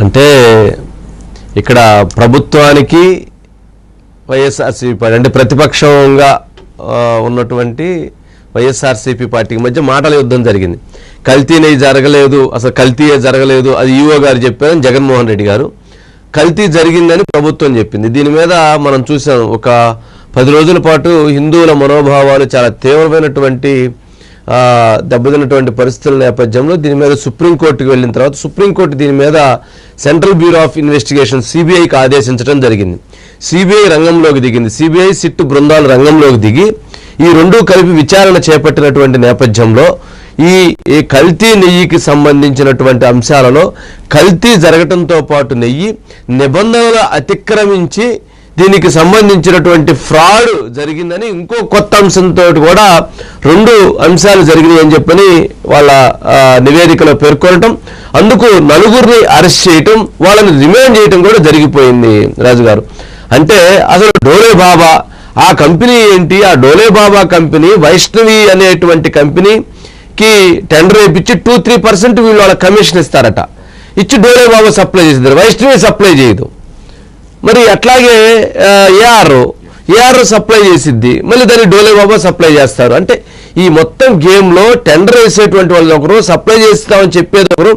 అంటే ఇక్కడ ప్రభుత్వానికి వైఎస్ఆర్సీపీ పార్టీ అంటే ప్రతిపక్షంగా ఉన్నటువంటి వైఎస్ఆర్సీపీ పార్టీకి మధ్య మాటల యుద్ధం జరిగింది. కల్తీ జరగలేదు అసలు కల్తీయే జరగలేదు అది ఈఓ గారు చెప్పారని జగన్మోహన్ రెడ్డి గారు. కల్తీ జరిగిందని ప్రభుత్వం చెప్పింది. దీని మీద మనం చూసాం ఒక పది రోజుల పాటు హిందువుల మనోభావాలు చాలా తీవ్రమైనటువంటి దెబ్బతిన్నటువంటి పరిస్థితుల నేపథ్యంలో దీని మీద సుప్రీంకోర్టుకు వెళ్ళిన తర్వాత సుప్రీంకోర్టు దీని మీద సెంట్రల్ బ్యూరో ఆఫ్ ఇన్వెస్టిగేషన్ సిబిఐకి ఆదేశించడం జరిగింది. సిబిఐ రంగంలోకి దిగింది. సిబిఐ సిట్టు బృందాలు రంగంలోకి దిగి ఈ రెండూ కలిపి విచారణ చేపట్టినటువంటి నేపథ్యంలో ఈ ఈ కల్తీ నెయ్యికి సంబంధించినటువంటి అంశాలలో కల్తీ జరగటంతో పాటు నెయ్యి నిబంధనలు అతిక్రమించి దీనికి సంబంధించినటువంటి ఫ్రాడ్ జరిగిందని ఇంకో కొత్త అంశంతో కూడా రెండు అంశాలు జరిగినాయి అని చెప్పని వాళ్ళ నివేదికలో పేర్కొనటం. అందుకు నలుగురిని అరెస్ట్ చేయటం వాళ్ళని రిమాండ్ చేయటం కూడా జరిగిపోయింది రాజుగారు. అంటే అసలు డోలే బాబా ఆ కంపెనీ ఏంటి? ఆ డోలే బాబా కంపెనీ వైష్ణవి అనేటువంటి కంపెనీకి టెండర్ వేయించి టూ త్రీ పర్సెంట్ వీళ్ళు వాళ్ళ కమిషన్ ఇస్తారట. ఇచ్చి డోలే బాబా సప్లై చేస్తారు వైష్ణవి సప్లై చేయదు. మరి అట్లాగే ఏఆర్ ఏఆర్ సప్లై చేసిద్ది. మళ్ళీ దాన్ని డోలే బాబా సప్లై చేస్తారు. అంటే ఈ మొత్తం గేమ్లో టెండర్ వేసేటువంటి వాళ్ళు ఒకరు సప్లై చేస్తామని చెప్పేది ఒకరు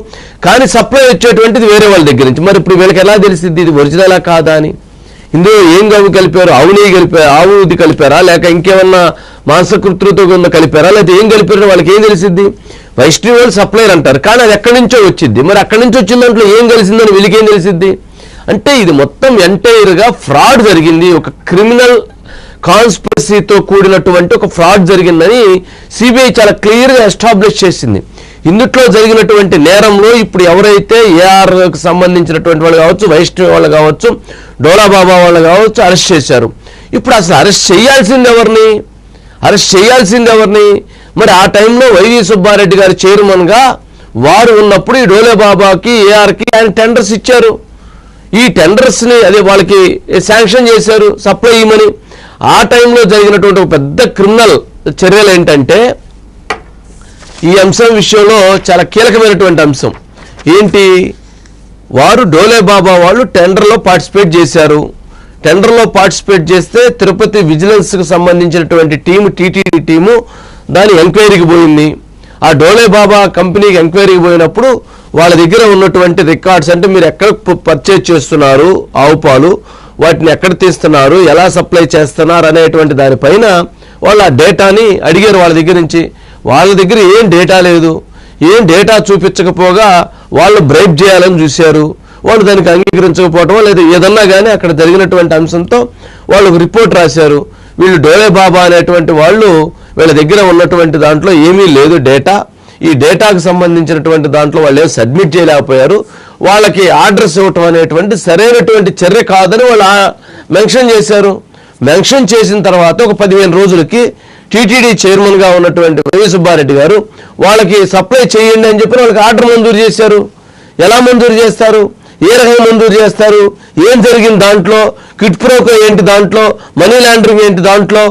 కానీ సప్లై వచ్చేటువంటిది వేరే వాళ్ళ దగ్గర నుంచి. మరి ఇప్పుడు వీళ్ళకి ఎలా తెలిసింది ఇది ఒరిజినలా కాదా అని. ఇందులో ఏం గవి కలిపారు? ఆవు నెయ్యి కలిపారు ఆవు ఇది కలిపారా? లేక ఇంకేమన్నా మాంసకృతులతో ఉన్న కలిపారా? లేకపోతే ఏం కలిపారో వాళ్ళకి ఏం తెలిసింది వైష్ణవి వాళ్ళు సప్లైర్ అంటారు. కానీ అది ఎక్కడి నుంచో వచ్చింది మరి అక్కడి నుంచి వచ్చిన దాంట్లో ఏం కలిసిందని వీళ్ళకి ఏం తెలిసింది అంటే ఇది మొత్తం ఎంటైర్గా ఫ్రాడ్ జరిగింది. ఒక క్రిమినల్ కాన్స్పిరసీతో కూడినటువంటి ఒక ఫ్రాడ్ జరిగిందని సిబిఐ చాలా క్లియర్గా ఎస్టాబ్లిష్ చేసింది. ఇందుట్లో జరిగినటువంటి నేరంలో ఇప్పుడు ఎవరైతే ఏఆర్కి సంబంధించినటువంటి వాళ్ళు కావచ్చు వైష్ణవి వాళ్ళు కావచ్చు డోలాబాబా వాళ్ళు కావచ్చు అరెస్ట్ చేశారు. ఇప్పుడు అసలు అరెస్ట్ చేయాల్సింది ఎవరిని? అరెస్ట్ చేయాల్సింది ఎవరిని? మరి ఆ టైంలో వైవి సుబ్బారెడ్డి గారు చైర్మన్గా వారు ఉన్నప్పుడు ఈ డోలే బాబాకి ఏఆర్కి ఆయన టెండర్స్ ఇచ్చారు. ఈ టెండర్స్ని అదే వాళ్ళకి శాంక్షన్ చేశారు సప్లై ఇవ్వమని. ఆ టైంలో జరిగినటువంటి ఒక పెద్ద క్రిమినల్ చర్యలు ఏంటంటే ఈ అంశం విషయంలో చాలా కీలకమైనటువంటి అంశం. ఏంటి? వారు డోలే బాబా వాళ్ళు టెండర్లో పార్టిసిపేట్ చేశారు. టెండర్లో పార్టిసిపేట్ చేస్తే తిరుపతి విజిలెన్స్కి సంబంధించినటువంటి టీము టీటీడీ టీము దాని ఎంక్వైరీకి పోయింది. ఆ డోలే బాబా కంపెనీకి ఎంక్వైరీకి పోయినప్పుడు వాళ్ళ దగ్గర ఉన్నటువంటి రికార్డ్స్ అంటే మీరు ఎక్కడ పర్చేజ్ చేస్తున్నారు ఆవు పాలు వాటిని ఎక్కడ తీస్తున్నారు ఎలా సప్లై చేస్తున్నారు అనేటువంటి దానిపైన వాళ్ళు ఆ డేటాని అడిగారు వాళ్ళ దగ్గర నుంచి. వాళ్ళ దగ్గర ఏం డేటా లేదు. ఏం డేటా చూపించకపోగా వాళ్ళు బ్రైబ్ చేయాలని చూశారు. వాళ్ళు దానికి అంగీకరించకపోవటం లేదా. ఏదన్నా కానీ అక్కడ జరిగినటువంటి అంశంతో వాళ్ళు ఒక రిపోర్ట్ రాశారు. వీళ్ళు డోలే బాబా అనేటువంటి వాళ్ళు వీళ్ళ దగ్గర ఉన్నటువంటి దాంట్లో ఏమీ లేదు డేటా ఈ డేటాకు సంబంధించినటువంటి దాంట్లో వాళ్ళు ఏం సబ్మిట్ చేయలేకపోయారు. వాళ్ళకి ఆర్డర్స్ ఇవ్వటం అనేటువంటి సరైనటువంటి చర్య కాదని వాళ్ళు మెన్షన్ చేశారు. మెన్షన్ చేసిన తర్వాత ఒక పదిహేను రోజులకి టీటీడీ చైర్మన్గా ఉన్నటువంటి రవి సుబ్బారెడ్డి గారు వాళ్ళకి సప్లై చేయండి అని చెప్పి వాళ్ళకి ఆర్డర్ మంజూరు చేశారు. ఎలా మంజూరు చేస్తారు? ఏ రకంగా మంజూరు చేస్తారు? ఏం జరిగింది దాంట్లో? కిట్ ప్రోకో ఏంటి దాంట్లో? మనీ లాండరింగ్ ఏంటి దాంట్లో?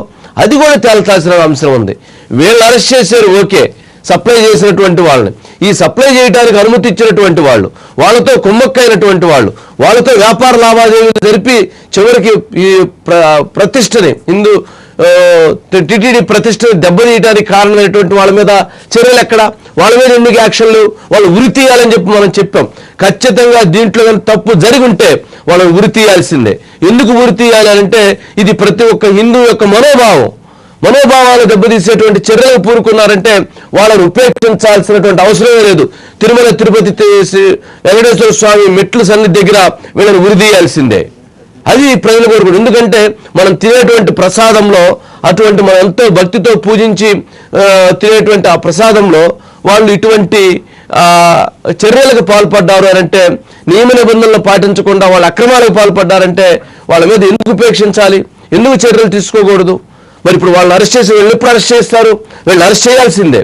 అది కూడా తేల్చాల్సిన అంశం ఉంది. వీళ్ళు అరెస్ట్ చేశారు ఓకే. సప్లై చేసినటువంటి వాళ్ళని. ఈ సప్లై చేయడానికి అనుమతి ఇచ్చినటువంటి వాళ్ళు వాళ్ళతో కుమ్మక్కైనటువంటి వాళ్ళు వాళ్ళతో వ్యాపార లావాదేవీలు జరిపి చివరికి ఈ ప్రతిష్టని హిందూ టిటిడి ప్రతిష్టని దెబ్బతీయడానికి కారణమైనటువంటి వాళ్ళ మీద చర్యలు ఎక్కడ? వాళ్ళ మీద ఎందుకు యాక్షన్లు? వాళ్ళు ఉరి తీయాలని చెప్పి మనం చెప్పాం. ఖచ్చితంగా దీంట్లో కానీ తప్పు జరిగి ఉంటే వాళ్ళని ఉరి తీయాల్సిందే. ఎందుకు ఉరి తీయాలి అంటే ఇది ప్రతి ఒక్క హిందూ యొక్క మనోభావం. మనోభావాలు దెబ్బతీసేటువంటి చర్యలు పూరుకున్నారంటే వాళ్ళని ఉపేక్షించాల్సినటువంటి అవసరమే లేదు. తిరుమల తిరుపతి వెంకటేశ్వర స్వామి మెట్లు సన్ని దగ్గర వీళ్ళని ఉరిదీయాల్సిందే అది ప్రజలు కోరుకుంటు ఎందుకంటే మనం తినేటువంటి ప్రసాదంలో అటువంటి మనం ఎంతో భక్తితో పూజించి తినేటువంటి ఆ ప్రసాదంలో వాళ్ళు ఇటువంటి చర్యలకు పాల్పడ్డారు అంటే నియమ నిబంధనలు పాటించకుండా వాళ్ళు అక్రమాలకు పాల్పడ్డారంటే వాళ్ళ మీద ఎందుకు ఉపేక్షించాలి? ఎందుకు చర్యలు తీసుకోకూడదు? మరి ఇప్పుడు వాళ్ళని అరెస్ట్ చేసి వీళ్ళు ఎప్పుడు అరెస్ట్ చేస్తారు? వీళ్ళని అరెస్ట్ చేయాల్సిందే.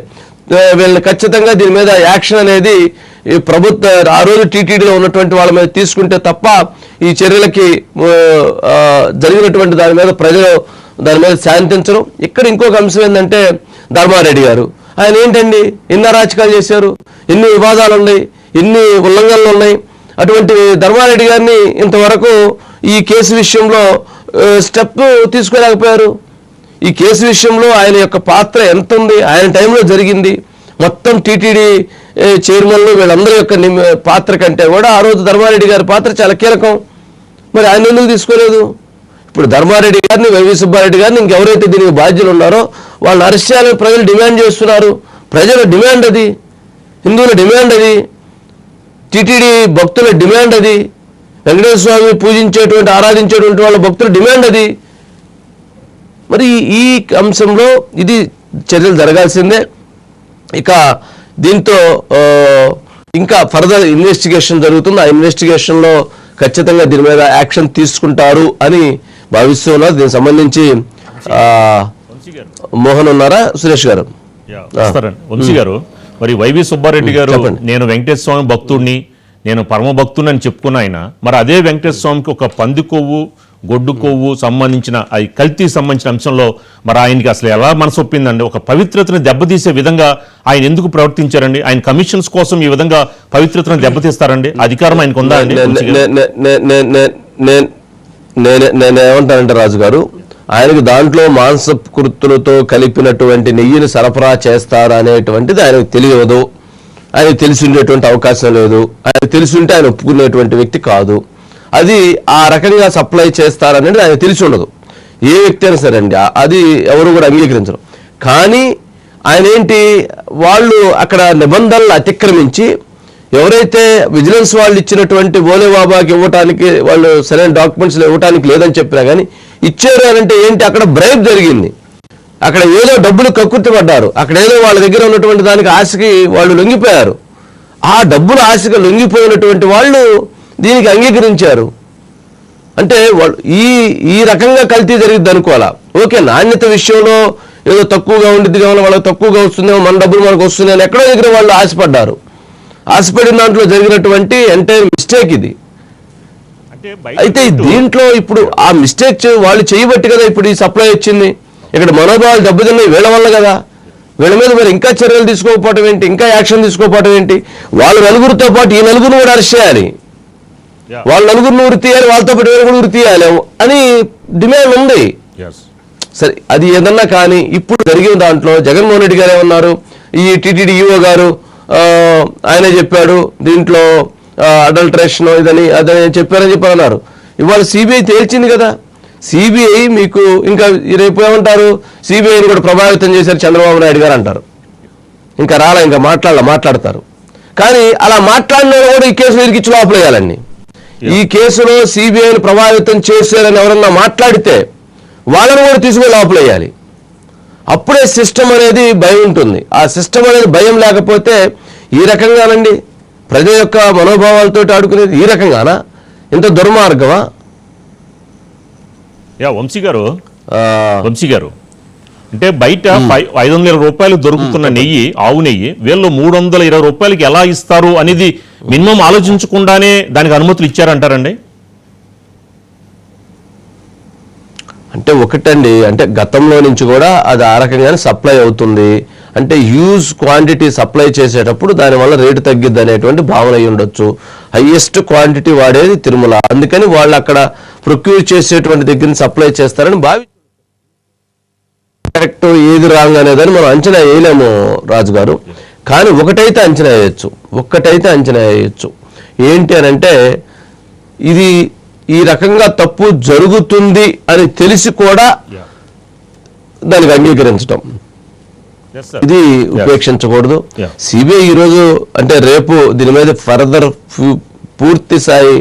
వీళ్ళని ఖచ్చితంగా దీని మీద యాక్షన్ అనేది ఈ ప్రభుత్వ ఆ రోజు టీటీడీలో ఉన్నటువంటి వాళ్ళ మీద తీసుకుంటే తప్ప ఈ చర్యలకి జరిగినటువంటి దాని మీద ప్రజలు దాని మీద శాంతించరు. ఇక్కడ ఇంకొక అంశం ఏంటంటే ధర్మారెడ్డి గారు. ఆయన ఏంటండి? ఎన్ని అరాచకాలు చేశారు? ఎన్ని వివాదాలు ఉన్నాయి? ఎన్ని ఉల్లంఘనలు ఉన్నాయి? అటువంటి ధర్మారెడ్డి గారిని ఇంతవరకు ఈ కేసు విషయంలో స్టెప్ తీసుకోలేకపోయారు ఈ కేసు విషయంలో ఆయన యొక్క పాత్ర ఎంత ఉంది ఆయన టైంలో జరిగింది. మొత్తం టీటీడీ చైర్మన్లు వీళ్ళందరి యొక్క పాత్ర కంటే కూడా ఆ రోజు ధర్మారెడ్డి గారి పాత్ర చాలా కీలకం. మరి ఆయన ఎందుకు తీసుకోలేదు? ఇప్పుడు ధర్మారెడ్డి గారిని వైవి సుబ్బారెడ్డి గారిని ఇంకెవరైతే దీనికి బాధ్యులు ఉన్నారో వాళ్ళని అరెస్ట్ చేయాలని ప్రజలు డిమాండ్ చేస్తున్నారు. ప్రజల డిమాండ్ అది. హిందువుల డిమాండ్ అది. టీటీడీ భక్తుల డిమాండ్ అది. వెంకటేశ్వర స్వామి పూజించేటువంటి ఆరాధించేటువంటి వాళ్ళ భక్తుల డిమాండ్ అది. మరి ఈ అంశంలో ఇది చర్యలు జరగాల్సిందే. ఇక దీంతో ఇంకా ఫర్దర్ ఇన్వెస్టిగేషన్ జరుగుతుంది. ఆ ఇన్వెస్టిగేషన్లో ఖచ్చితంగా దీని మీద యాక్షన్ తీసుకుంటారు అని భావిస్తూ ఉన్నారు. దీనికి సంబంధించి మోహన్ ఉన్నారా? సురేష్ గారు. వంశీ గారు మరి వైవి సుబ్బారెడ్డి గారు. నేను వెంకటేశ్వర స్వామి భక్తుడిని నేను పరమ భక్తుడిని అని చెప్పుకున్న ఆయన. మరి అదే వెంకటేశ్వర స్వామికి ఒక పంది కొవ్వు గొడ్డు కొవ్వు సంబంధించిన అది కల్తీ సంబంధించిన అంశంలో మరి ఆయనకి అసలు ఎలా మనసు ఒప్పిందండి? ఒక పవిత్రతను దెబ్బతీసే విధంగా ఆయన ఎందుకు ప్రవర్తించారండి? ఆయన కమిషన్స్ కోసం ఈ విధంగా పవిత్రతను దెబ్బతీస్తారండి? అధికారం ఆయనకు ఉందా నేనే- నేనేమంటానంటే రాజు గారు. ఆయనకు దాంట్లో మాంసకృతులతో కలిపినటువంటి నెయ్యిని సరఫరా చేస్తారు అనేటువంటిది ఆయనకు తెలియదు. ఆయనకు తెలిసి ఉండేటువంటి అవకాశం లేదు. ఆయన తెలిసి ఉంటే ఆయన ఒప్పుకునేటువంటి వ్యక్తి కాదు. అది ఆ రకంగా సప్లై చేస్తారనేది ఆయన తెలిసి ఉండదు. ఏ వ్యక్తి అయినా సరే అండి అది ఎవరు కూడా అంగీకరించరు. కానీ ఆయన ఏంటి వాళ్ళు అక్కడ నిబంధనలు అతిక్రమించి ఎవరైతే విజిలెన్స్ వాళ్ళు ఇచ్చినటువంటి ఓలే బాబాకి ఇవ్వటానికి వాళ్ళు సరైన డాక్యుమెంట్స్ ఇవ్వటానికి లేదని చెప్పినా కానీ ఇచ్చారు అంటే ఏంటి అక్కడ బ్రైబ్ జరిగింది. అక్కడ ఏదో డబ్బులు కక్కుర్తి పడ్డారు అక్కడ ఏదో వాళ్ళ దగ్గర ఉన్నటువంటి దానికి ఆశకి వాళ్ళు లొంగిపోయారు. ఆ డబ్బులు ఆశగా లొంగిపోయినటువంటి వాళ్ళు దీనికి అంగీకరించారు. అంటే వాళ్ళు ఈ ఈ రకంగా కల్తీ జరిగింది అనుకోవాలా? ఓకే నాణ్యత విషయంలో ఏదో తక్కువగా ఉండిద్ది కావాలి వాళ్ళకి తక్కువగా వస్తుందేమో మన డబ్బులు మనకు వస్తుంది అని ఎక్కడో దగ్గర వాళ్ళు ఆశపడ్డారు. ఆశపడిన దాంట్లో జరిగినటువంటి ఎంటైర్ మిస్టేక్ ఇది. అంటే అయితే దీంట్లో ఇప్పుడు ఆ మిస్టేక్ వాళ్ళు చేయబట్టి కదా ఇప్పుడు ఈ సప్లై వచ్చింది. ఇక్కడ మనోభావాలు దెబ్బతిన్నాయి వీళ్ళ వల్ల కదా. వీళ్ళ మీద మరి ఇంకా చర్యలు తీసుకోకపోవటం ఏంటి? ఇంకా యాక్షన్ తీసుకోకపోవటం ఏంటి? వాళ్ళ నలుగురితో పాటు ఈ నలుగురిని కూడా అరెస్ట్ చేయాలి. వాళ్ళ నలుగురిని ఉరి తీయాలి వాళ్ళతో పాటు వీళ్ళు కూడా ఉరి తీయాలి అని డిమాండ్ ఉంది. సరే అది ఏదన్నా కానీ ఇప్పుడు జరిగిన దాంట్లో జగన్మోహన్ రెడ్డి గారు ఏమన్నారు? ఈ టీటీడీ ఈఓ గారు ఆయనే చెప్పాడు దీంట్లో అడల్ట్రేషన్ ఇదని అదని చెప్పారని చెప్పి అన్నారు. ఇవాళ సిబిఐ తేల్చింది కదా. సిబిఐ మీకు ఇంకా రేపు ఏమంటారు? సిబిఐని కూడా ప్రభావితం చేశారు చంద్రబాబు నాయుడు గారు అంటారు. ఇంకా రాలా ఇంకా మాట్లాడాల మాట్లాడతారు. కానీ అలా మాట్లాడిన కూడా ఈ కేసులో ఇరికిచ్చి లోపలేయాలండి ఈ కేసులో సిబిఐని ప్రభావితం చేశారని ఎవరన్నా మాట్లాడితే వాళ్ళని కూడా తీసుకుని లోపలేయాలి. అప్పుడే సిస్టమ్ అనేది భయం ఉంటుంది. ఆ సిస్టమ్ అనేది భయం లేకపోతే ఈ రకంగానండి. ప్రజల యొక్క మనోభావాలతో ఆడుకునేది ఈ రకంగానా? ఇంత దుర్మార్గమా? యా వంశీ గారు. వంశీ గారు. అంటే బయట ఐదు వందల ఇరవై రూపాయలు దొరుకుతున్న నెయ్యి ఆవు నెయ్యి వీళ్ళు మూడు వందల ఇరవై రూపాయలకి ఎలా ఇస్తారు అనేది మినిమం ఆలోచించకుండానే దానికి అనుమతులు ఇచ్చారంటారండి? అంటే ఒకటండి అంటే గతంలో నుంచి కూడా అది ఆ రకంగానే సప్లై అవుతుంది. అంటే హ్యూజ్ క్వాంటిటీ సప్లై చేసేటప్పుడు దానివల్ల రేటు తగ్గిద్ది అనేటువంటి భావన అయి ఉండొచ్చు. హైయెస్ట్ క్వాంటిటీ వాడేది తిరుమల. అందుకని వాళ్ళు అక్కడ ప్రొక్యూర్ చేసేటువంటి దగ్గర సప్లై చేస్తారని భావి కరెక్ట్ ఏది రాంగ్ అనేదని మనం అంచనా వేయలేము రాజు గారు కానీ ఒకటైతే అంచనా వేయచ్చు. ఒక్కటైతే అంచనా వేయచ్చు. ఏంటి అని అంటే ఇది ఈ రకంగా తప్పు జరుగుతుంది అని తెలిసి కూడా దానికి అంగీకరించడం ఇది ఉపేక్షించకూడదు. సిబిఐ ఈరోజు అంటే రేపు దీని మీద ఫర్దర్ పూర్తి స్థాయి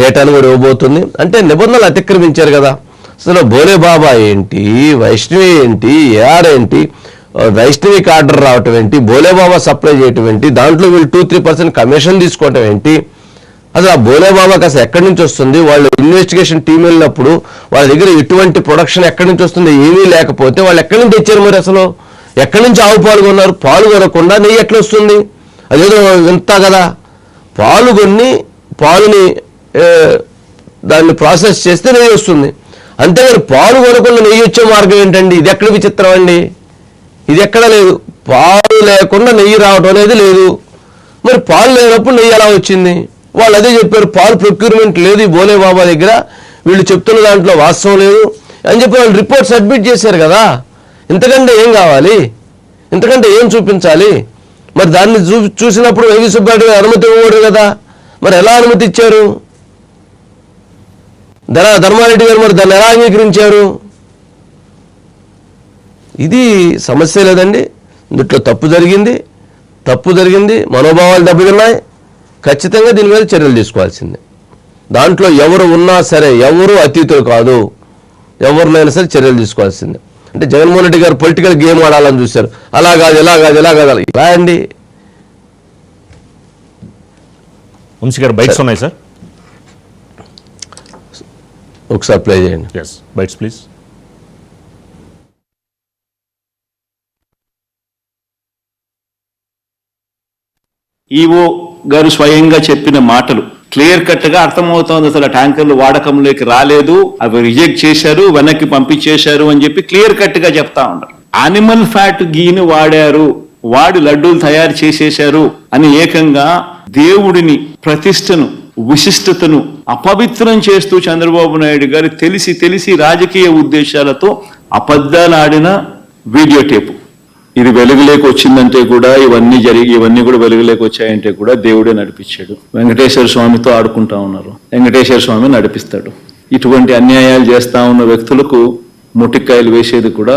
డేటాను కూడా ఇవ్వబోతుంది. అంటే నిబంధనలు అతిక్రమించారు కదా. అసలు భోలే బాబా ఏంటి? వైష్ణవి ఏంటి? ఏఆర్ ఏంటి? వైష్ణవికి ఆర్డర్ రావటం ఏంటి? భోలే బాబా సప్లై చేయటం ఏంటి? దాంట్లో వీళ్ళు టూ త్రీ పర్సెంట్ కమిషన్ తీసుకోవటం ఏంటి? అసలు ఆ భోలే బాబాకి అసలు ఎక్కడి నుంచి వస్తుంది? వాళ్ళు ఇన్వెస్టిగేషన్ టీం వెళ్ళినప్పుడు వాళ్ళ దగ్గర ఎటువంటి ప్రొడక్షన్ ఎక్కడి నుంచి వస్తుంది? ఏమీ లేకపోతే వాళ్ళు ఎక్కడి నుంచి తెచ్చారు మరి అసలు? ఎక్కడి నుంచి ఆవు పాలు కొన్నారు? పాలు కొనకుండా నెయ్యి ఎట్లా వస్తుంది? అదేదో వింత కదా. పాలు పాలుని దాన్ని ప్రాసెస్ చేస్తే నెయ్యి వస్తుంది. అంతేగాని పాలు కొనకుండా నెయ్యి వచ్చే మార్గం ఏంటండి? ఇది ఎక్కడ విచిత్రం అండి? ఇది ఎక్కడ లేదు. పాలు లేకుండా నెయ్యి రావటం అనేది లేదు. మరి పాలు లేనప్పుడు నెయ్యి ఎలా వచ్చింది? వాళ్ళు అదే చెప్పారు పాలు ప్రొక్యూర్మెంట్ లేదు ఈ బోలే బాబా దగ్గర. వీళ్ళు చెప్తున్న దాంట్లో వాస్తవం లేదు అని చెప్పి వాళ్ళు రిపోర్ట్ సబ్మిట్ చేశారు కదా. ఇంతకంటే ఏం కావాలి? ఇంతకంటే ఏం చూపించాలి? మరి దాన్ని చూ చూసినప్పుడు వైవి సుబ్బారెడ్డి అనుమతి ఇవ్వకూడదు కదా. మరి ఎలా అనుమతి ఇచ్చారు? ధర ధర్మారెడ్డి గారు మరి దాన్ని ఎలా అంగీకరించారు? ఇది సమస్య లేదండి. ఇందులో తప్పు జరిగింది. తప్పు జరిగింది. మనోభావాలు దెబ్బతిన్నాయి. ఖచ్చితంగా దీని మీద చర్యలు తీసుకోవాల్సిందే. దాంట్లో ఎవరు ఉన్నా సరే ఎవరు అతీతులు కాదు. ఎవరినైనా సరే చర్యలు తీసుకోవాల్సిందే. అంటే జగన్మోహన్ రెడ్డి గారు పొలిటికల్ గేమ్ ఆడాలని చూశారు. అలా కాదు ఇలా కాదు ఇలా కాదు ఇలా అండి. వంశీ గారు ఉన్నాయి సార్. ఒకసారి ప్లే చేయండి. ఎస్ బైట్స్ ప్లీజ్ ఈవో గారు స్వయంగా చెప్పిన మాటలు క్లియర్ కట్గా అర్థమవుతోంది అసలు ఆ ట్యాంకర్లు వాడకంలోకి రాలేదు అవి రిజెక్ట్ చేశారు వెనక్కి పంపించేశారు అని చెప్పి క్లియర్ కట్గా చెప్తా ఉన్నారు. యానిమల్ ఫ్యాట్ గీని వాడారు వాడి లడ్డూలు తయారు చేసేశారు అని ఏకంగా దేవుడిని ప్రతిష్టను విశిష్టతను అపవిత్రం చేస్తూ చంద్రబాబు నాయుడు గారు తెలిసి తెలిసి రాజకీయ ఉద్దేశాలతో అబద్ధాలు ఆడిన వీడియో టేపు. ఇది వెలుగులోకి వచ్చిందంటే కూడా ఇవన్నీ జరిగి ఇవన్నీ కూడా వెలుగులోకి వచ్చాయంటే కూడా దేవుడే నడిపించాడు. వెంకటేశ్వర స్వామితో ఆడుకుంటా ఉన్నారు. వెంకటేశ్వర స్వామి నడిపిస్తాడు. ఇటువంటి అన్యాయాలు చేస్తా ఉన్న వ్యక్తులకు ముటిక్కాయలు వేసేది కూడా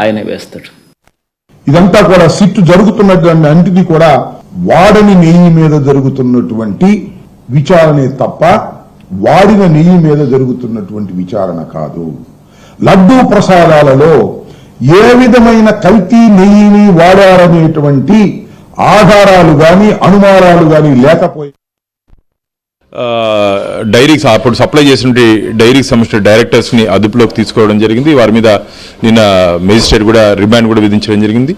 ఆయనే వేస్తాడు. ఇదంతా కూడా సిట్టు జరుగుతున్నటువంటి అంటిది కూడా వాడని నెయ్యి మీద జరుగుతున్నటువంటి విచారణే తప్ప వాడిన నెయ్యి మీద జరుగుతున్నటువంటి విచారణ కాదు. లడ్డూ ప్రసాదాలలో ఏ విధమైన కల్తీ నెయ్యిని వాడారనేటువంటి ఆధారాలు గాని అనుమానాలు గాని లేకపోయి డైరీ డైరీకి అప్పుడు సప్లై చేసిన డైరీకి సంబంధించిన డైరెక్టర్స్ని అదుపులోకి తీసుకోవడం జరిగింది. వారి మీద నిన్న మేజిస్ట్రేట్ కూడా రిమాండ్ కూడా విధించడం జరిగింది.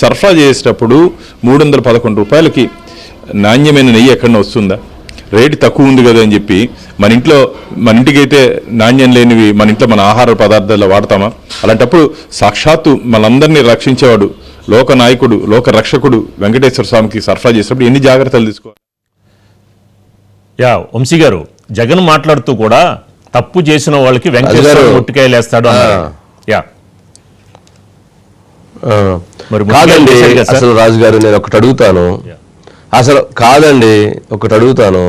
సరఫరా చేసేటప్పుడు మూడు వందల పదకొండు రూపాయలకి నాణ్యమైన నెయ్యి ఎక్కడన్నా వస్తుందా? రేటు తక్కువ ఉంది కదా అని చెప్పి మన ఇంట్లో మన ఇంటికి అయితే నాణ్యం లేనివి మన ఇంట్లో మన ఆహార పదార్థాల్లో వాడతామా అలాంటప్పుడు సాక్షాత్తు మనందరినీ రక్షించేవాడు లోక నాయకుడు లోక రక్షకుడు వెంకటేశ్వర స్వామికి సరఫరా చేసేటప్పుడు ఎన్ని జాగ్రత్తలు తీసుకోవాలి యా వంశీ గారు జగన్ మాట్లాడుతూ కూడా తప్పు చేసిన వాళ్ళకి వెంకటేశ్వర గారు. ముట్టికాయలు వేస్తాడు అన్నారు. ఆ. యా మరి కాదండి? అసలు రాజు గారు నేను ఒకటి అడుగుతాను. అసలు కాదండి ఒకటి అడుగుతాను.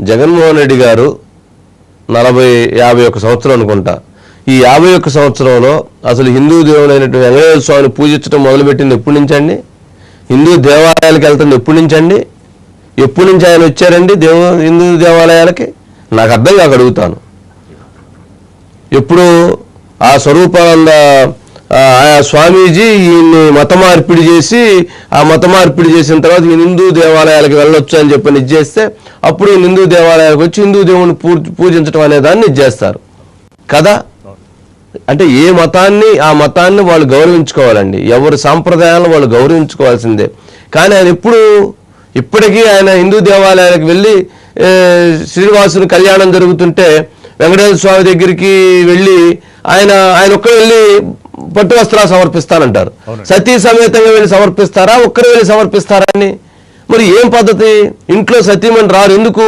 జగన్మోహన్ రెడ్డి గారు నలభై యాభై ఒక్క సంవత్సరం అనుకుంటా. ఈ యాభై ఒక్క సంవత్సరంలో అసలు హిందూ దేవుడైనటువంటి వెంకటేశ్వర స్వామిని పూజించడం మొదలుపెట్టింది ఎప్పటి నుంచండి? హిందూ దేవాలయాలకు వెళ్తుంది ఎప్పటి నుంచండి? ఎప్పటి నుంచి ఆయన వచ్చారండి దేవ హిందూ దేవాలయాలకి? నాకు అర్థం కాక అడుగుతాను. ఎప్పుడు ఆ స్వరూపానంద స్వామీజీ ఈయన్ని మత మార్పిడి చేసి ఆ మత మార్పిడి చేసిన తర్వాత ఈయన హిందూ దేవాలయాలకు వెళ్ళొచ్చు అని చెప్పి ఇది చేస్తే అప్పుడు ఈయన హిందూ దేవాలయాలకు వచ్చి హిందూ దేవుని పూజించడం అనే దాన్ని ఇది చేస్తారు కదా? అంటే ఏ మతాన్ని ఆ మతాన్ని వాళ్ళు గౌరవించుకోవాలండి. ఎవరి సాంప్రదాయాలను వాళ్ళు గౌరవించుకోవాల్సిందే. కానీ ఆయన ఎప్పుడు ఇప్పటికీ ఆయన హిందూ దేవాలయాలకు వెళ్ళి శ్రీనివాసుని కళ్యాణం జరుగుతుంటే వెంకటేశ్వర స్వామి దగ్గరికి వెళ్ళి ఆయన ఆయన ఒక్కరు వెళ్ళి పట్టు వస్త్రాలు సమర్పిస్తానంటారు. సతీ సమేతంగా వెళ్ళి సమర్పిస్తారా? ఒక్కరు వెళ్ళి సమర్పిస్తారా అని మరి ఏం పద్ధతి? ఇంట్లో సతీమణి రారు ఎందుకు?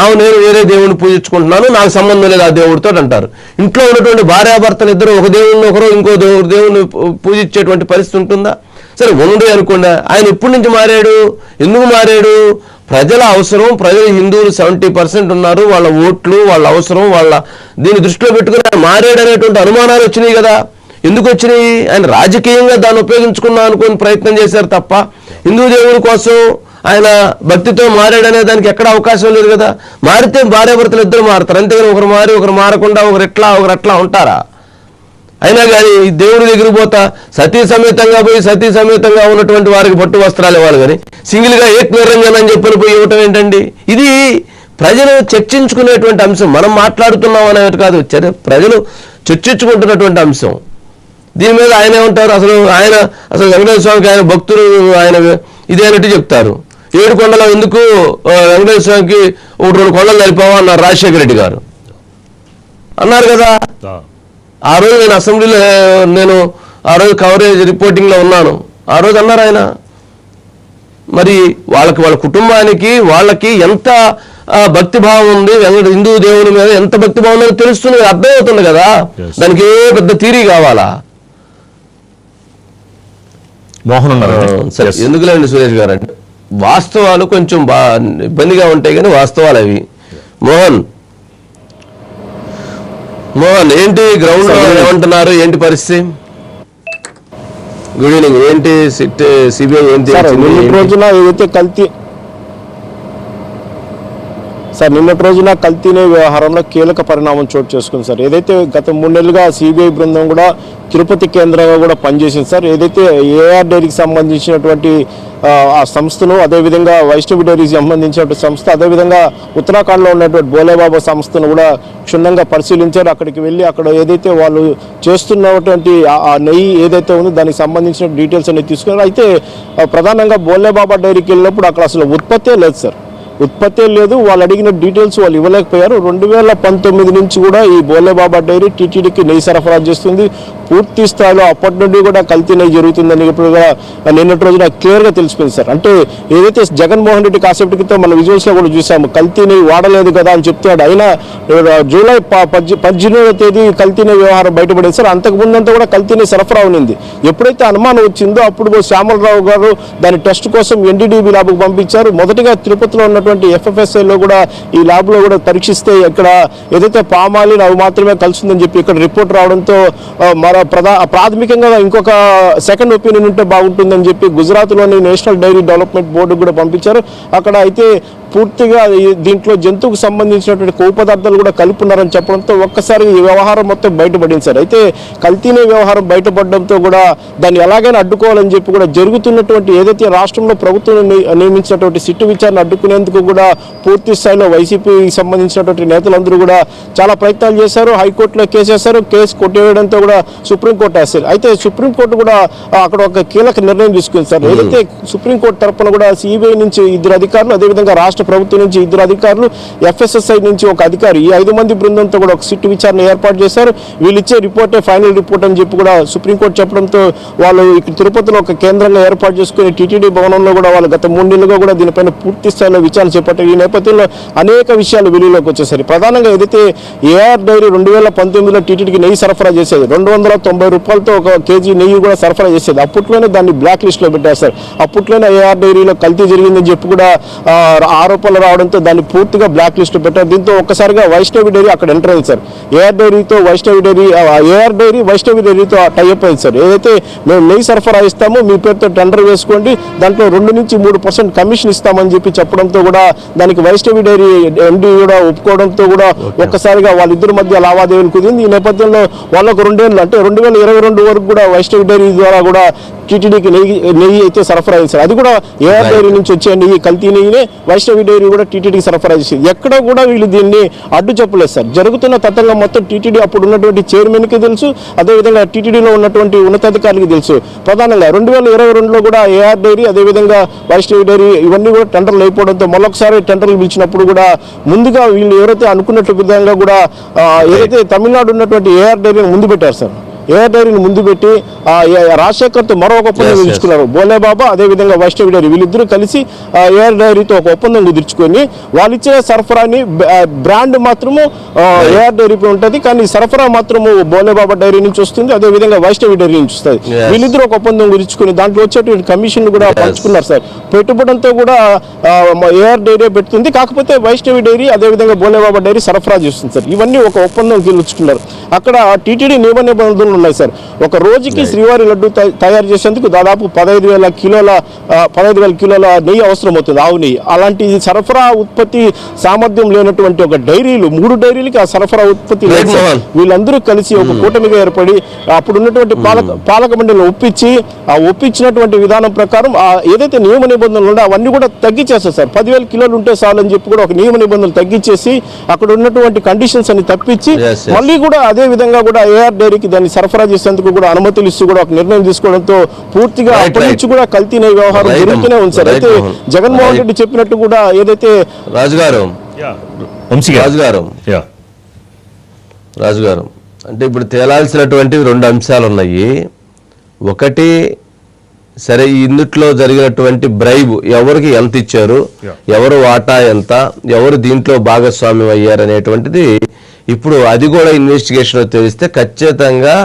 ఆమె నేను వేరే దేవుడిని పూజించుకుంటున్నాను నాకు సంబంధం లేదు ఆ దేవుడితో అంటారు. ఇంట్లో ఉన్నటువంటి భార్యాభర్తలు ఇద్దరు ఒక దేవుడిని ఒకరు ఇంకో దేవుడు దేవుడిని పూజించేటువంటి పరిస్థితి ఉంటుందా? సరే ఉంది అనుకోండి. ఆయన ఎప్పటి నుంచి మారాడు? ఎందుకు మారాడు? ప్రజల అవసరం ప్రజలు హిందువులు సెవెంటీ పర్సెంట్ ఉన్నారు వాళ్ళ ఓట్లు వాళ్ళ అవసరం వాళ్ళ దీన్ని దృష్టిలో పెట్టుకుని మారాడు అనేటువంటి అనుమానాలు వచ్చినాయి కదా. ఎందుకు వచ్చినాయి? ఆయన రాజకీయంగా దాన్ని ఉపయోగించుకున్నా అనుకుని ప్రయత్నం చేశారు తప్ప హిందూ దేవుని కోసం ఆయన భక్తితో మారాడనే దానికి ఎక్కడ అవకాశం లేదు కదా. మారితే భార్యాభర్తలు ఇద్దరు మారుతారు. అంతేగాని ఒకరు మారి ఒకరు మారకుండా ఒకరు ఎట్లా ఒకరు అట్లా ఉంటారా? అయినా కానీ దేవుడి దగ్గర పోతా సతీ సమేతంగా పోయి సతీ సమేతంగా ఉన్నటువంటి వారికి పట్టు వస్త్రాలు ఇవ్వాలి కానీ సింగిల్గా ఏక్ నిరంజన్ అని చెప్పని పోయి ఇవ్వటం ఏంటండి? ఇది ప్రజలు చర్చించుకునేటువంటి అంశం. మనం మాట్లాడుతున్నాం అనేది కాదు ప్రజలు చర్చించుకుంటున్నటువంటి అంశం. దీని మీద ఆయన ఏమంటారు అసలు ఆయన అసలు వెంకటేశ్వర స్వామికి ఆయన భక్తులు ఆయన ఇదేనట్టు చెప్తారు. ఏడు కొండలో ఎందుకు వెంకటేశ్వర స్వామికి ఒకటి రెండు కొండలు కలిపావా అన్నారు రాజశేఖర రెడ్డి గారు. అన్నారు కదా. ఆ. రోజు నేను అసెంబ్లీలో నేను ఆ రోజు కవరేజ్ రిపోర్టింగ్లో ఉన్నాను. ఆ రోజు అన్నారు ఆయన. మరి వాళ్ళకి వాళ్ళ కుటుంబానికి వాళ్ళకి ఎంత ఆ, భక్తి భావం ఉంది వెంకట హిందూ దేవుని మీద ఎంత భక్తి భావం ఉందో తెలుస్తుంది అర్థమవుతుంది కదా. దానికి ఏ పెద్ద తీరి కావాలా? మోహన్ ఎందుకులేండి సురేష్ గారు అంటే వాస్తవాలు కొంచెం బా ఇబ్బందిగా ఉంటాయి కానీ వాస్తవాలు అవి. మోహన్ మోహన్ ఏంటి గ్రౌండ్ ఏమంటున్నారు? ఏంటి పరిస్థితి? గుడ్ ఈవినింగ్ ఏంటి సిట్ సిబిఐ ఏంటి? రోజున ఏదైతే కల్తీ సార్ నిన్నటి రోజున కల్తీనే వ్యవహారంలో కీలక పరిణామం చోటు చేసుకుంది సార్. ఏదైతే గత మూడు నెలలుగా సిబిఐ బృందం కూడా తిరుపతి కేంద్రంగా కూడా పనిచేసింది సార్. ఏదైతే ఏఆర్ డైరీకి సంబంధించినటువంటి ఆ, సంస్థను అదేవిధంగా వైష్ణవి డైరీకి సంబంధించినటువంటి సంస్థ అదేవిధంగా ఉత్తరాఖండ్లో ఉన్నటువంటి బోలేబాబా సంస్థను కూడా క్షుణ్ణంగా పరిశీలించారు. అక్కడికి వెళ్ళి అక్కడ ఏదైతే వాళ్ళు చేస్తున్నటువంటి ఆ- నెయ్యి ఏదైతే ఉందో దానికి సంబంధించిన డీటెయిల్స్ అనేది తీసుకున్నారు. అయితే ప్రధానంగా బోలేబాబా డైరీకి వెళ్ళినప్పుడు అక్కడ అసలు ఉత్పత్తే లేదు సార్. ఉత్పత్తే లేదు. వాళ్ళు అడిగిన డీటెయిల్స్ వాళ్ళు ఇవ్వలేకపోయారు. రెండు వేల పంతొమ్మిది నుంచి కూడా ఈ బోలేబాబా డైరీ టీటీడీకి నెయ్యి సరఫరా చేస్తుంది. పూర్తి స్థాయిలో అప్పటి నుండి కూడా కల్తీనే జరుగుతుందని ఇప్పుడు కూడా నిన్నటి రోజున క్లియర్గా తెలిసిపోయింది సార్. అంటే ఏదైతే జగన్మోహన్ రెడ్డి కాసేపటి క్రితం మన విజువల్స్లో కూడా చూసాము కల్తీని వాడలేదు కదా అని చెప్తాడు అయినా జూలై ప- పద్దెనిమిదవ తేదీ కల్తీనే వ్యవహారం బయటపడింది సార్. అంతకు ముందంతా కూడా కల్తీనే సరఫరా ఉన్నింది. ఎప్పుడైతే అనుమానం వచ్చిందో అప్పుడు శ్యామలరావు గారు దాని టెస్ట్ కోసం ఎన్డీడీబీ ల్యాబ్కు పంపించారు. మొదటిగా తిరుపతిలో ఉన్నటువంటి ఎఫ్ఎఫ్ఎస్ఐలో కూడా ఈ ల్యాబ్లో కూడా పరీక్షిస్తే ఇక్కడ ఏదైతే పామాలిన్ అవి మాత్రమే కలుస్తుందని చెప్పి ఇక్కడ రిపోర్ట్ రావడంతో మరో ప్రధా ప్రాథమికంగా ఇంకొక సెకండ్ ఒపీనియన్ ఉంటే బాగుంటుందని చెప్పి గుజరాత్లోని నేషనల్ డైరీ డెవలప్మెంట్ బోర్డు కూడా పంపించారు. అక్కడ అయితే పూర్తిగా దీంట్లో జంతువుకు సంబంధించినటువంటి కొవ్వు పదార్థాలు కూడా కలుపున్నారని చెప్పడంతో ఒక్కసారి ఈ వ్యవహారం మొత్తం బయటపడింది సార్. అయితే కల్తీనే వ్యవహారం బయటపడడంతో కూడా దాన్ని ఎలాగైనా అడ్డుకోవాలని చెప్పి కూడా జరుగుతున్నటువంటి ఏదైతే రాష్ట్రంలో ప్రభుత్వం నియమించినటువంటి సిట్టు విచారణ అడ్డుకునేందుకు కూడా పూర్తి స్థాయిలో వైసీపీకి సంబంధించినటువంటి నేతలందరూ కూడా చాలా ప్రయత్నాలు చేశారు. హైకోర్టులో కేసు వేశారు. కేసు కొట్టివేయడంతో కూడా సుప్రీంకోర్టు వేస్తారు అయితే సుప్రీంకోర్టు కూడా అక్కడ ఒక కీలక నిర్ణయం తీసుకుంది సార్. ఏదైతే సుప్రీంకోర్టు తరపున కూడా సిబిఐ నుంచి ఇద్దరు అధికారులు అదేవిధంగా రాష్ట్ర ప్రభుత్వం నుంచి ఇద్దరు అధికారులు ఎఫ్ఎస్ఎస్ఐ నుంచి ఒక అధికారి. ఈ ఐదు మంది బృందంతో కూడా ఒక సిట్టు విచారణ ఏర్పాటు చేశారు. వీళ్ళు ఇచ్చే రిపోర్టే ఫైనల్ రిపోర్ట్ అని చెప్పి కూడా సుప్రీంకోర్టు చెప్పడంతో వాళ్ళు ఇక్కడ తిరుపతిలో ఒక కేంద్రంగా ఏర్పాటు చేసుకుని టీటీడీ భవనంలో కూడా వాళ్ళు గత మూడు నెలలుగా కూడా దీనిపైన పూర్తి స్థాయిలో విచారణ చేపట్టారు. ఈ నేపథ్యంలో అనేక విషయాలు వెలుగులోకి వచ్చేసరి ప్రధానంగా ఏదైతే ఏఆర్ డైరీ రెండు వేల పంతొమ్మిదిలో టీటీడీకి నెయ్యి సరఫరా చేసేది రెండు వందల తొంభై రూపాయలతో ఒక కేజీ నెయ్యి కూడా సరఫరా చేసేది. అప్పట్లోనే దాన్ని బ్లాక్ లిస్ట్లో పెట్టారు సార్ అప్పట్లోనే ఏఆర్ డైరీలో కల్తీ జరిగిందని చెప్పి కూడా ఆ, ఆరోపణలు రావడంతో దాన్ని పూర్తిగా బ్లాక్ లిస్ట్ పెట్టారు. దీంతో ఒక్కసారిగా వైష్ణవి డైరీ అక్కడ ఎంటర్ అయింది sir. AR డైరీతో Vaishnavi dairy AR dairy Vaishnavi డైరీతో tie up అయింది సార్. ఏదైతే మేము నెయ్యి సరఫరా ఇస్తామో మీ పేరుతో టెండర్ వేసుకోండి దాంట్లో రెండు నుంచి మూడు పర్సెంట్ కమిషన్ ఇస్తామని చెప్పి చెప్పడంతో కూడా దానికి వైష్ణవి డైరీ ఎండి కూడా ఒప్పుకోవడంతో కూడా ఒక్కసారిగా వాళ్ళిద్దరి మధ్య లావాదేవీలు కుదిరింది. ఈ నేపథ్యంలో వాళ్ళకు రెండేళ్ళు అంటే రెండు వేల ఇరవై రెండు వరకు కూడా వైష్ణవి డైరీ ద్వారా కూడా టీటీడీకి నెయ్యి నెయ్యి అయితే సరఫరా సార్ అది కూడా ఏఆర్ డైరీ నుంచి వచ్చే నెయ్యి కల్తీ నెయ్యినే వైష్ణవి డైరీ కూడా టీటీడీకి సరఫరా చేసింది. ఎక్కడ కూడా వీళ్ళు దీన్ని అడ్డు చెప్పలేదు సార్. జరుగుతున్న తతంగం మొత్తం టీటీడీ అప్పుడు ఉన్నటువంటి చైర్మన్కి తెలుసు అదేవిధంగా టీటీడీలో ఉన్నటువంటి ఉన్నతాధికారులకు తెలుసు. ప్రధానంగా రెండు వేల ఇరవై రెండులో కూడా ఏఆర్ డైరీ అదేవిధంగా వైష్ణవి డైరీ ఇవన్నీ కూడా టెండర్లు అయిపోవడంతో మళ్ళొకసారి టెండర్లు పిలిచినప్పుడు కూడా ముందుగా వీళ్ళు ఎవరైతే అనుకున్నట్టు విధంగా కూడా ఏదైతే తమిళనాడు ఉన్నటువంటి ఏఆర్ డైరీని ముందు పెట్టారు సార్. ఏఆర్ డైరీని ముందు పెట్టి రాజశేఖర్తో మరో ఒక ఒప్పందం. కుదుర్చుకున్నారు బోలే బాబా అదేవిధంగా వైష్ణవి డైరీ వీళ్ళిద్దరూ కలిసి ఆ, ఏఆర్ డైరీతో ఒక ఒప్పందం కుదుర్చుకొని వాళ్ళు ఇచ్చే సరఫరాని బ్రాండ్ మాత్రము ఏఆర్ డైరీపై ఉంటుంది. కానీ సరఫరా మాత్రము బోలే బాబా డైరీ నుంచి వస్తుంది. అదేవిధంగా వైష్ణవి డైరీ నుంచి వస్తుంది. వీళ్ళిద్దరూ ఒక ఒప్పందం కుదుర్చుకుని దాంట్లో వచ్చేటువంటి కమిషన్ కూడా. పంచుకున్నారు సార్. పెట్టుబడంతో కూడా ఏఆర్ డైరీ పెడుతుంది. కాకపోతే వైష్ణవి డైరీ అదేవిధంగా బోలేబాబా డైరీ సరఫరా చేస్తుంది సార్. ఇవన్నీ ఒక ఒప్పందం గెలుచుకున్నారు అక్కడ టీటీడీ నియమ నిబంధనలు ఉన్నాయి సార్. ఒక రోజుకి శ్రీవారి లడ్డు తయ- తయారు చేసేందుకు దాదాపు పదహైదు వేల కిలోల పదహైదు వేల కిలోల నెయ్యి అవసరం అవుతుంది ఆవు నెయ్యి. అలాంటి సరఫరా ఉత్పత్తి సామర్థ్యం లేనటువంటి ఒక డైరీలు మూడు డైరీలకి ఆ సరఫరా ఉత్పత్తి లేదు. వీళ్ళందరూ కలిసి ఒక కూటమిగా ఏర్పడి అప్పుడు ఉన్నటువంటి పాలక పాలక మండలిని ఒప్పించి ఆ ఒప్పించినటువంటి విధానం ప్రకారం ఆ ఏదైతే నియమ నిబంధనలు ఉన్నాయో అవన్నీ కూడా తగ్గించేస్తారు సార్. పదివేల కిలోలు ఉంటే చాలు అని చెప్పి కూడా ఒక నియమ నిబంధనలు తగ్గించేసి అక్కడ ఉన్నటువంటి కండిషన్స్ అన్ని తప్పించి. మళ్ళీ కూడా అదే విధంగా కూడా ఏఆర్ డైరీకి దాన్ని సరఫరా చేసేందుకు కూడా అనుమతులు ఇస్తూ కూడా ఒక నిర్ణయం తీసుకోవడంతో పూర్తిగా అప్పటి. నుంచి కూడా కల్తీ నెయ్యి వ్యవహారం జరుగుతూనే ఉంది సార్. అయితే. జగన్మోహన్. రెడ్డి చెప్పినట్టు కూడా ఏదైతే రాజుగారు. రాజుగారు. అంటే ఇప్పుడు తేలాల్సినటువంటి రెండు అంశాలు ఉన్నాయి ఒకటి సరే ఇందుట్లో జరిగినటువంటి బ్రైబ్ ఎవరికి ఎంత ఇచ్చారు? ఎవరు వాటా ఎంత? ఎవరు దీంట్లో భాగస్వామ్యం అయ్యారు అనేటువంటిది ఇప్పుడు అది కూడా ఇన్వెస్టిగేషన్లో తెలిస్తే ఖచ్చితంగా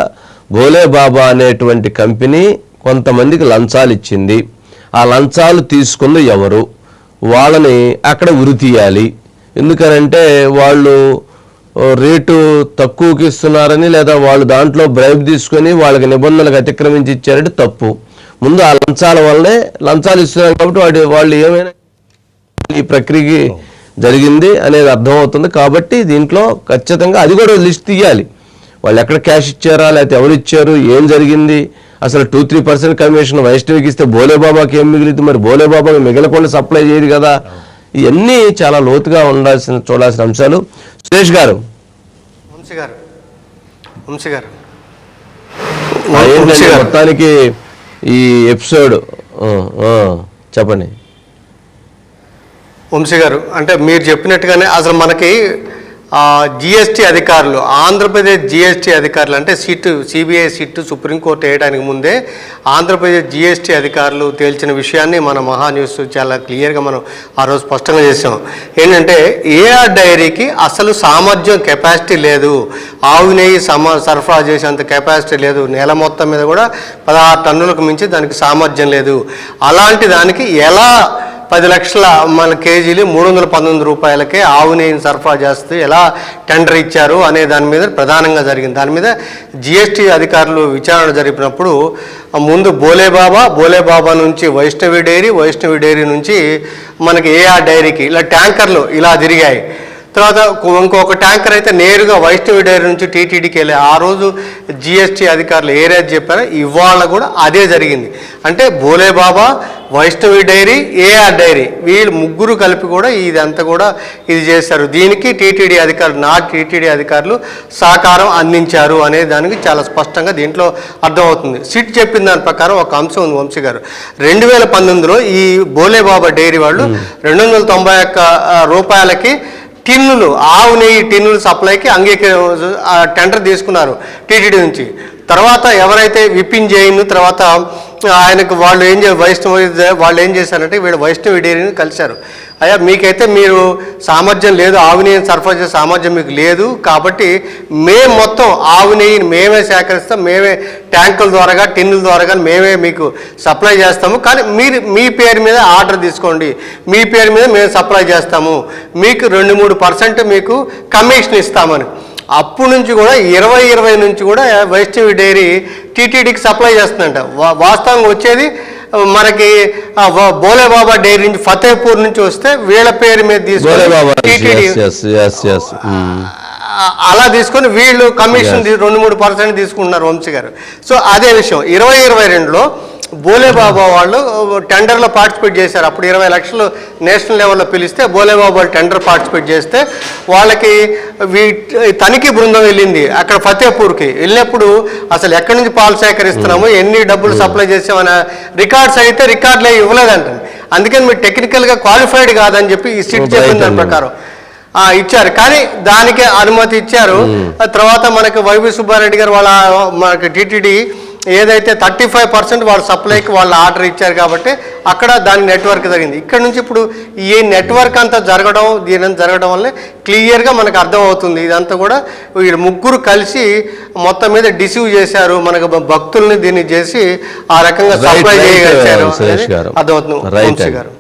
భోలే బాబా అనేటువంటి కంపెనీ కొంతమందికి లంచాలు ఇచ్చింది. ఆ లంచాలు తీసుకుంది ఎవరు? వాళ్ళని అక్కడ ఉరి తీయాలి. ఎందుకనంటే వాళ్ళు రేటు తక్కువకి ఇస్తున్నారని లేదా వాళ్ళు దాంట్లో బ్రైబ్ తీసుకొని వాళ్ళకి నిబంధనలకు అతిక్రమించి ఇచ్చారంటే తప్పు. ముందు ఆ లంచాల వల్లనే లంచాలు ఇస్తున్నారు కాబట్టి వాడి వాళ్ళు ఏమైనా ఈ ప్రక్రియకి జరిగింది అనేది అర్థమవుతుంది కాబట్టి దీంట్లో ఖచ్చితంగా అది కూడా లిస్ట్ తీయాలి. వాళ్ళు ఎక్కడ క్యాష్ ఇచ్చారా లేకపోతే ఎవరు ఇచ్చారు ఏం జరిగింది అసలు టూ త్రీ పర్సెంట్ కమిషన్ వైష్ణవికి ఇస్తే బోలేబాబాకి ఏం మిగిలింది మరి బోలేబాబాకి మిగలకుండా సప్లై చేయదు కదా. ఇవన్నీ చాలా లోతుగా ఉండాల్సిన చూడాల్సిన అంశాలు. సురేష్ గారు. వంశీ వంశీ మొత్తానికి ఈ ఎపిసోడ్? చెప్పండి. వంశీ గారు అంటే మీరు చెప్పినట్టుగానే అసలు మనకి జిఎస్టీ అధికారులు ఆంధ్రప్రదేశ్ జిఎస్టీ అధికారులు అంటే సిట్ సిబిఐ సిట్ సుప్రీంకోర్టు వేయడానికి ముందే ఆంధ్రప్రదేశ్ జిఎస్టీ అధికారులు తేల్చిన విషయాన్ని మన మహా న్యూస్ చాలా క్లియర్గా మనం ఆ రోజు స్పష్టంగా చేసాం. ఏంటంటే ఏఆర్ డైరీకి అసలు సామర్థ్యం కెపాసిటీ లేదు. ఆవు నెయ్యి సమా సరఫరా చేసేంత కెపాసిటీ లేదు. నెల మొత్తం మీద కూడా పదహారు టన్నులకు మించి దానికి సామర్థ్యం లేదు. అలాంటి దానికి ఎలా పది లక్షల మన కేజీలు మూడు వందల పంతొమ్మిది రూపాయలకే ఆవు నెయ్యిని సరఫరా చేస్తూ ఎలా టెండర్ ఇచ్చారు అనే దాని మీద ప్రధానంగా జరిగింది. దాని మీద జిఎస్టీ అధికారులు విచారణ జరిపినప్పుడు ముందు బోలేబాబా బోలేబాబా నుంచి వైష్ణవి డైరీ వైష్ణవి డైరీ నుంచి మనకి ఏఆర్ డైరీకి ఇలా ట్యాంకర్లు ఇలా తిరిగాయి. తర్వాత ఇంకో- ఇంకొక ట్యాంకర్ అయితే నేరుగా వైష్ణవి డైరీ నుంచి టీటీడీకి వెళ్ళి ఆ రోజు జిఎస్టీ అధికారులు ఏ రేట్ చెప్పారో ఇవాళ కూడా అదే జరిగింది. అంటే Bhole Baba Vaishnavi dairy AR dairy వీళ్ళు ముగ్గురు కలిపి కూడా ఇదంతా కూడా ఇది చేశారు. దీనికి టీటీడీ అధికారులు నా టీటీడీ అధికారులు సహకారం అందించారు అనే దానికి చాలా స్పష్టంగా దీంట్లో అర్థమవుతుంది. సిట్ చెప్పిన దాని ప్రకారం ఒక అంశం ఉంది వంశీ గారు. రెండు వేల పంతొమ్మిదిలో ఈ బోలేబాబా డైరీ వాళ్ళు రెండు వందల తొంభై ఒక్క రూపాయలకి టిన్నులు ఆవు నెయ్యి టిన్నులు సప్లైకి అంగీకరి టెండర్ తీసుకున్నారు టీటీడీ నుంచి. తర్వాత ఎవరైతే విపిన్ జైన్ తర్వాత ఆయనకు వాళ్ళు ఏం చే వైష్ణవి వాళ్ళు ఏం చేశారంటే వీడు వైష్ణవి డైరీని కలిశారు. అయ్యా మీకైతే మీరు సామర్థ్యం లేదు ఆవు సరఫరా చేసే సామర్థ్యం మీకు లేదు కాబట్టి మేము మొత్తం ఆవునేయిని మేమే సేకరిస్తాం మేమే ట్యాంకుల ద్వారాగా టిన్నుల ద్వారాగా మేమే మీకు సప్లై చేస్తాము. కానీ మీరు మీ పేరు మీద ఆర్డర్ తీసుకోండి. మీ పేరు మీద మేము సప్లై చేస్తాము. మీకు రెండు మూడు పర్సెంట్ మీకు కమిషన్ ఇస్తామని. అప్పటి నుంచి కూడా ఇరవై ఇరవై నుంచి కూడా వైష్ణవి డైరీ టీటీడీకి సప్లై చేస్తుందంట. వాస్తవంగా వచ్చేది మనకి బోలేబాబా డైరీ నుంచి ఫతేపూర్ నుంచి వస్తే వీళ్ళ పేరు మీద తీసుకొని ఆ- అలా తీసుకొని వీళ్ళు కమిషన్ రెండు మూడు పర్సెంట్ తీసుకుంటున్నారు వంశీ గారు. సో అదే విషయం. ఇరవై ఇరవై రెండులో బోలేబాబా వాళ్ళు టెండర్లో పార్టిసిపేట్ చేశారు. అప్పుడు ఇరవై లక్షలు నేషనల్ లెవెల్లో పిలిస్తే బోలేబాబా వాళ్ళు టెండర్ పార్టిసిపేట్ చేస్తే వాళ్ళకి వీ తనిఖీ బృందం వెళ్ళింది అక్కడ ఫతేపూర్కి. వెళ్ళినప్పుడు అసలు ఎక్కడి నుంచి పాలు సేకరిస్తున్నాము ఎన్ని డబ్బులు సప్లై చేసామన్న రికార్డ్స్ అయితే రికార్డులే ఇవ్వలేదంట. అందుకని మీరు టెక్నికల్గా క్వాలిఫైడ్ కాదని చెప్పి ఈ సిట్ చెప్పిన దాని. ప్రకారం. ఇచ్చారు. కానీ దానికి అనుమతి ఇచ్చారు. తర్వాత మనకి వైవి సుబ్బారెడ్డి గారు వాళ్ళ మనకి టీటీడీ ఏదైతే థర్టీ ఫైవ్ పర్సెంట్ వాళ్ళ సప్లైకి వాళ్ళు ఆర్డర్ ఇచ్చారు కాబట్టి అక్కడ దాని నెట్వర్క్ జరిగింది ఇక్కడ నుంచి ఇప్పుడు ఈ నెట్వర్క్ అంతా జరగడం దీని జరగడం వల్లే క్లియర్గా మనకు అర్థమవుతుంది. ఇదంతా కూడా వీళ్ళు ముగ్గురు కలిసి మొత్తం మీద డిసీవ్ చేశారు. మనకు భక్తుల్ని దీన్ని చేసి ఆ రకంగా సప్లై చేయగలిగారు. అర్థమవుతుంది. గారు.